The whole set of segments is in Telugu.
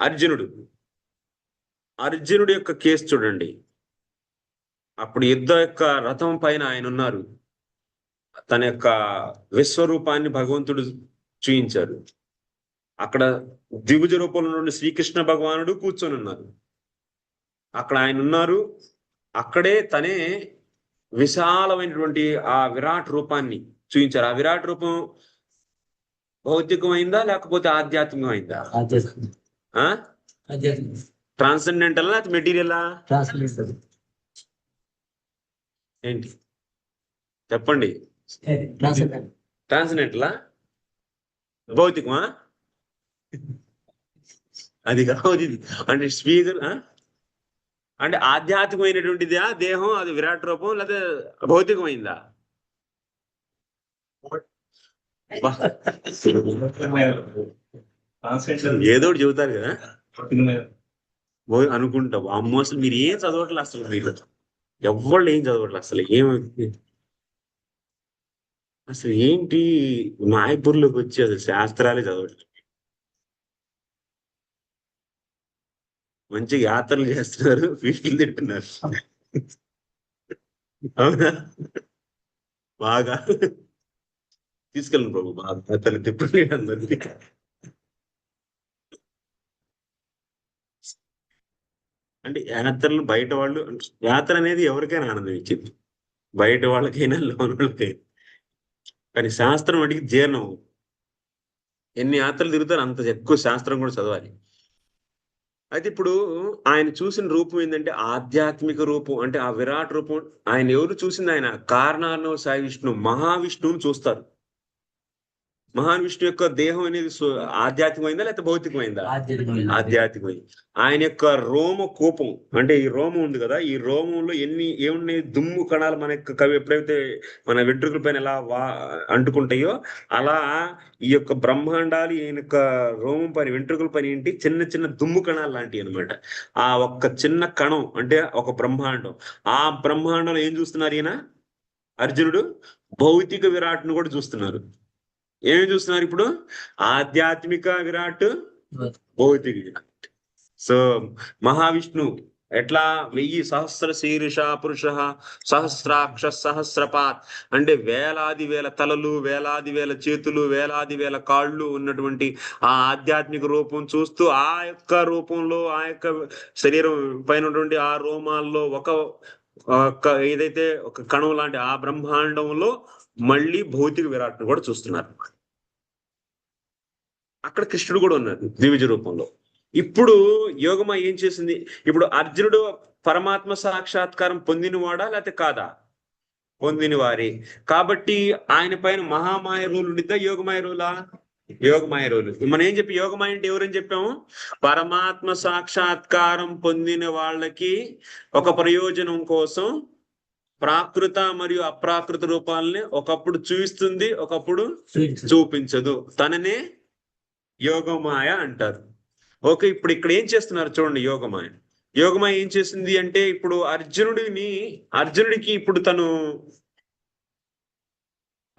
అర్జునుడు. అర్జునుడి యొక్క కేసు చూడండి. అప్పుడు యుద్ధ యొక్క రథం పైన ఆయన ఉన్నారు. తన యొక్క విశ్వరూపాన్ని భగవంతుడు చూయించారు. అక్కడ ద్విభుజ రూపంలో నుండి శ్రీకృష్ణ భగవానుడు కూర్చొని ఉన్నారు. అక్కడ ఆయన ఉన్నారు. అక్కడే తనే విశాలమైనటువంటి ఆ విరాట్ రూపాన్ని చూపించారు ఆ విరాట్ రూపం భౌతికమైందా లేకపోతే ఆధ్యాత్మికమైందా. ట్రాన్సెండెంటల్ లేకపోతే మెటీరియలా ఏంటి? చెప్పండి. ట్రాన్సెండెంటలా భౌతికమా? అది కాదు. అంటే స్పీకర్ అంటే ఆధ్యాత్మికమైనటువంటిదా? దేహం అది విరాట్ రూపం లేదా భౌతికమైందా. ఏదో చెబుతారు కదా. ఓ అనుకుంటా అమ్మో అసలు మీరు ఏం చదవట్లేదు అసలు మీరు ఎవరు ఏం చదవట్లేదు అసలు. ఏం అసలు ఏంటి? మాయపూర్లోకి వచ్చి అసలు శాస్త్రాలే చదవట్లేదు. మంచి యాత్రలు చేస్తున్నారు. ఫీస్టులు తింటున్నారు. అవునా? బాగా. తీసుకెళ్ళండి ప్రభు బాగా. యాత్రలు తిప్పండి అందరినీ. అంటే యాత్రలు బయట వాళ్ళు యాత్ర అనేది ఎవరికైనా ఆనందం ఇచ్చింది. బయట వాళ్ళకైనా లోన్ వాళ్ళకైనా. కానీ శాస్త్రం అడిగి జీర్ణం ఎన్ని యాత్రలు తిరుగుతారో అంత ఎక్కువ శాస్త్రం కూడా చదవాలి. అయితే ఇప్పుడు ఆయన చూసిన రూపం ఏంటంటే ఆధ్యాత్మిక రూపం అంటే ఆ విరాట్ రూపం. ఆయన ఎవరు చూసింది ఆయన? కారణార్ణవ సాయి విష్ణు మహావిష్ణువుని చూస్తారు. మహావిష్ణు యొక్క దేహం అనేది ఆధ్యాత్మికమైందా లేకపోతే భౌతికమైందా? ఆధ్యాత్మిక ఆధ్యాత్మికమైంది. ఆయన యొక్క రోమ కూపం అంటే ఈ రోమం ఉంది కదా ఈ రోమంలో ఎన్ని ఏమున్నాయి దుమ్ము కణాలు మన యొక్క కవి ఎప్పుడైతే మన వెంట్రుకల పైన ఎలా వా అంటుకుంటాయో అలా ఈ యొక్క బ్రహ్మాండాలు ఈయన యొక్క రోమం పైన వెంట్రుకల పైన ఏంటి? చిన్న చిన్న దుమ్ము కణాలు లాంటివి అనమాట ఆ ఒక్క చిన్న కణం అంటే ఒక బ్రహ్మాండం. ఆ బ్రహ్మాండంలో ఏం చూస్తున్నారు ఈయన? అర్జునుడు భౌతిక విరాట్ను కూడా చూస్తున్నారు. ఏమి చూస్తున్నారు ఇప్పుడు? ఆధ్యాత్మిక విరాట్ భౌతిక విరాట్. సో మహావిష్ణు ఎట్లా? వెయ్యి సహస్ర శీర్ష పురుష సహస్రాక్ష సహస్రపాత్ అంటే వేలాది వేల తలలు వేలాది వేల చేతులు వేలాది వేల కాళ్ళు ఉన్నటువంటి ఆ ఆధ్యాత్మిక రూపం చూస్తూ ఆ యొక్క రూపంలో ఆ యొక్క శరీరం పైన ఆ రోమాల్లో ఒక ఒక ఏదైతే ఒక కణం లాంటి ఆ బ్రహ్మాండంలో మళ్ళీ భౌతిక విరాట్ను కూడా చూస్తున్నారు అక్కడ కృష్ణుడు కూడా ఉన్నారు ద్వివిజ రూపంలో. ఇప్పుడు యోగమ ఏం చేసింది? ఇప్పుడు అర్జునుడు పరమాత్మ సాక్షాత్కారం పొందినవాడా లేకపోతే కాదా? పొందిన వారి కాబట్టి ఆయన పైన మహామాయ రోలు ఉండిద్దా? యోగమాయ రోలా? యోగమాయ రోలు. మనం ఏం చెప్పి యోగమాయ అంటే ఎవరని చెప్పాము? పరమాత్మ సాక్షాత్కారం పొందిన వాళ్ళకి ఒక ప్రయోజనం కోసం ప్రాకృత మరియు అప్రాకృత రూపాలని ఒకప్పుడు చూపిస్తుంది ఒకప్పుడు చూపించదు. తననే యోగమాయ అంటారు. ఓకే ఇప్పుడు ఇక్కడ ఏం చేస్తున్నారు చూడండి యోగమాయ. యోగమాయ ఏం చేసింది అంటే ఇప్పుడు అర్జునుడిని అర్జునుడికి ఇప్పుడు తను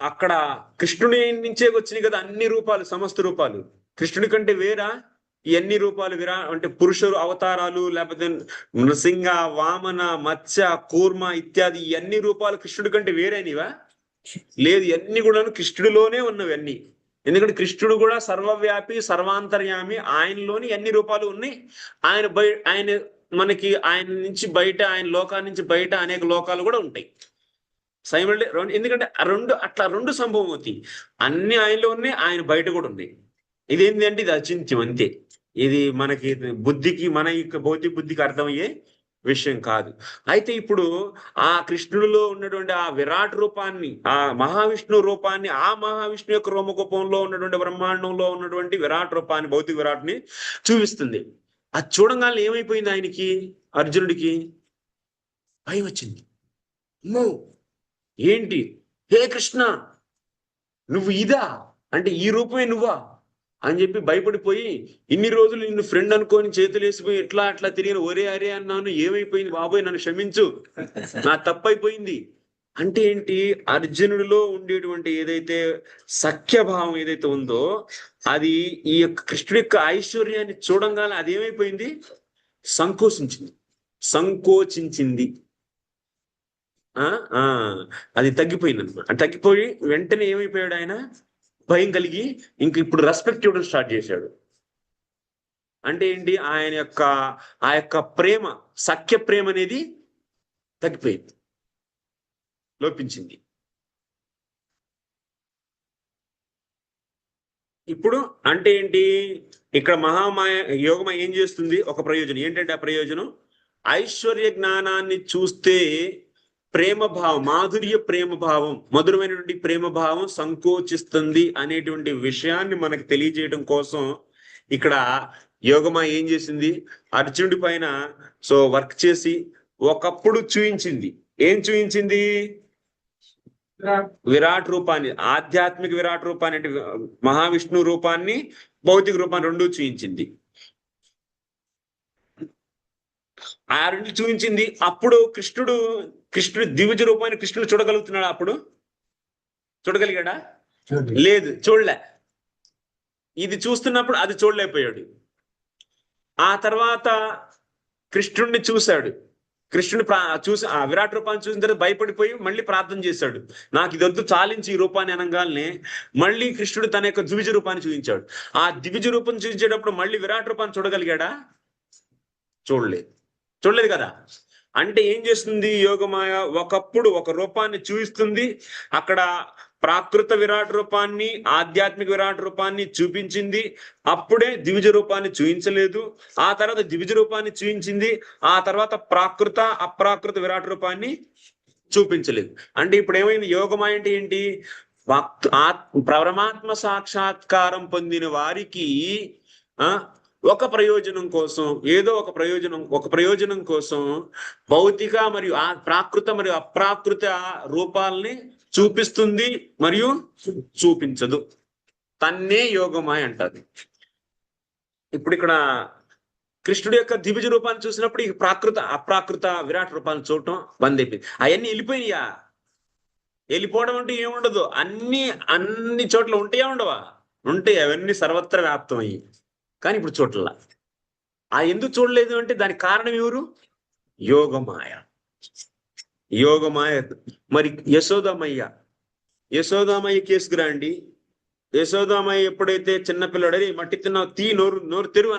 అక్కడ కృష్ణుడి నుంచే వచ్చినాయి కదా అన్ని రూపాలు సమస్త రూపాలు. కృష్ణుడి కంటే వేరా? ఈ అన్ని రూపాలు విరా అంటే పురుషులు అవతారాలు లేకపోతే నృసింహ వామన మత్స్య కూర్మ ఇత్యాది ఎన్ని రూపాలు కృష్ణుడి కంటే వేరేనివా? లేదు ఇవన్నీ కూడా కృష్ణుడిలోనే ఉన్నవి అన్ని. ఎందుకంటే కృష్ణుడు కూడా సర్వవ్యాపి సర్వాంతర్యామి ఆయనలోని అన్ని రూపాలు ఉన్నాయి? ఆయన బయ ఆయన మనకి ఆయన నుంచి బయట ఆయన లోకాల నుంచి బయట అనేక లోకాలు కూడా ఉంటాయి. సైమల్ ఎందుకంటే ఆ రెండు అట్లా రెండు సంభవం అవుతాయి. అన్ని ఆయనలో ఉన్నాయి ఆయన బయట కూడా ఉన్నాయి ఇదేంటి అంటే ఇది అచింత్యం అంతే. ఇది మనకి బుద్ధికి మన యొక్క భౌతిక బుద్ధికి అర్థమయ్యే విషయం కాదు. అయితే ఇప్పుడు ఆ కృష్ణుడిలో ఉన్నటువంటి ఆ విరాట్ రూపాన్ని ఆ మహావిష్ణు రూపాన్ని ఆ మహావిష్ణు యొక్క రోమకోపంలో ఉన్నటువంటి బ్రహ్మాండంలో ఉన్నటువంటి విరాట్ రూపాన్ని భౌతిక విరాట్ని చూపిస్తుంది. అది చూడంగానే ఏమైపోయింది ఆయనకి అర్జునుడికి? భయం వచ్చింది. అమ్మో! ఏంటి? హే కృష్ణ! నువ్వు ఇదా? అంటే ఈ రూపమే నువ్వా? అని చెప్పి భయపడిపోయి ఇన్ని రోజులు నిన్ను ఫ్రెండ్ అనుకోని చేతులు వేసిపోయి ఎట్లా అట్లా తిరిగిన ఒరే అరే అన్నాను ఏమైపోయింది బాబోయ్ నన్ను క్షమించు. నా తప్పైపోయింది. అంటే ఏంటి? అర్జునుడిలో ఉండేటువంటి ఏదైతే సఖ్యభావం ఏదైతే ఉందో అది ఈ యొక్క కృష్ణుడి యొక్క ఐశ్వర్యాన్ని చూడంగానే అది ఏమైపోయింది? సంకోచించింది. సంకోచించింది. ఆ ఆ అది తగ్గిపోయింది అనమాట తగ్గిపోయి వెంటనే ఏమైపోయాడు ఆయన? భయం కలిగి ఇంక ఇప్పుడు రెస్పెక్ట్ ఇవ్వడం స్టార్ట్ చేశాడు. అంటే ఏంటి? ఆయన యొక్క ఆ యొక్క ప్రేమ సఖ్య ప్రేమ అనేది తగ్గిపోయింది. లోపించింది. ఇప్పుడు అంటే ఏంటి? ఇక్కడ మహామాయ యోగమ ఏం చేస్తుంది? ఒక ప్రయోజనం. ఏంటంటే ఆ ప్రయోజనం? ఐశ్వర్య జ్ఞానాన్ని చూస్తే ప్రేమ భావం మాధుర్య ప్రేమ భావం మధురమైనటువంటి ప్రేమ భావం సంకోచిస్తుంది అనేటువంటి విషయాన్ని మనకు తెలియజేయడం కోసం ఇక్కడ యోగమా ఏం చేసింది? అర్జునుడి పైన సో వర్క్ చేసి ఒకప్పుడు చూయించింది. ఏం చూయించింది? విరాట్. రూపాన్ని ఆధ్యాత్మిక విరాట్ రూపాన్ని అంటే మహావిష్ణు రూపాన్ని భౌతిక రూపాన్ని రెండు చూయించింది. ఆ రెండు చూపించింది. అప్పుడు కృష్ణుడు కృష్ణుడు దివిజ రూపాన్ని కృష్ణుడు చూడగలుగుతున్నాడు అప్పుడు? చూడగలిగాడా? లేదు చూడలే. ఇది చూస్తున్నప్పుడు అది చూడలేకపోయాడు. ఆ తర్వాత కృష్ణుడిని చూశాడు. కృష్ణుడు చూసి ఆ విరాట్ రూపాన్ని చూసిన తర్వాత భయపడిపోయి మళ్ళీ ప్రార్థన చేశాడు. నాకు ఇదంతా చాలించి ఈ రూపాన్ని అనగానే మళ్ళీ కృష్ణుడు తన యొక్క ద్విజ రూపాన్ని చూపించాడు. ఆ ద్విజ రూపం చూపించేటప్పుడు మళ్ళీ విరాట్ రూపాన్ని చూడగలిగాడా? చూడలేదు. చూడలేదు కదా? అంటే ఏం చేస్తుంది యోగమాయ? ఒకప్పుడు ఒక రూపాన్ని చూపిస్తుంది అక్కడ ప్రాకృత విరాట్ రూపాన్ని ఆధ్యాత్మిక విరాట్ రూపాన్ని చూపించింది. అప్పుడే ద్విజ రూపాన్ని చూపించలేదు ఆ తర్వాత ద్విజ రూపాన్ని చూపించింది ఆ తర్వాత ప్రాకృత అప్రాకృత విరాట్ రూపాన్ని చూపించలేదు. అంటే ఇప్పుడు ఏమైంది? యోగమాయ అంటే ఏంటి? భక్తు ఆత్ పరమాత్మ సాక్షాత్కారం పొందిన వారికి ఆ ఒక ప్రయోజనం కోసం ఏదో ఒక ప్రయోజనం ఒక ప్రయోజనం కోసం భౌతిక మరియు ఆ ప్రాకృత మరియు అప్రాకృత రూపాలని చూపిస్తుంది మరియు చూపించదు. తన్నే యోగమాయ అంటది ఇప్పుడు ఇక్కడ కృష్ణుడి యొక్క దివిజ రూపాన్ని చూసినప్పుడు ఈ ప్రాకృత అప్రాకృత విరాట్ రూపాన్ని చూడటం బంద్ అయిపోయింది అవన్నీ వెళ్ళిపోయినాయా? వెళ్ళిపోవడం అంటే ఏముండదు. అన్ని అన్ని చోట్ల ఉంటాయా ఉండవా? ఉంటాయి. అవన్నీ సర్వత్ర వ్యాప్తం కానీ ఇప్పుడు చూడలా ఆ ఎందుకు చూడలేదు అంటే దానికి కారణం ఎవరు? యోగమాయ. యోగమాయ. మరి యశోదమయ్య. యశోదామయ్య కేసుకు రండి యశోదామయ్య ఎప్పుడైతే చిన్నపిల్లడని మట్టి తిన్నావు తీ నోరు నోరు తెరువు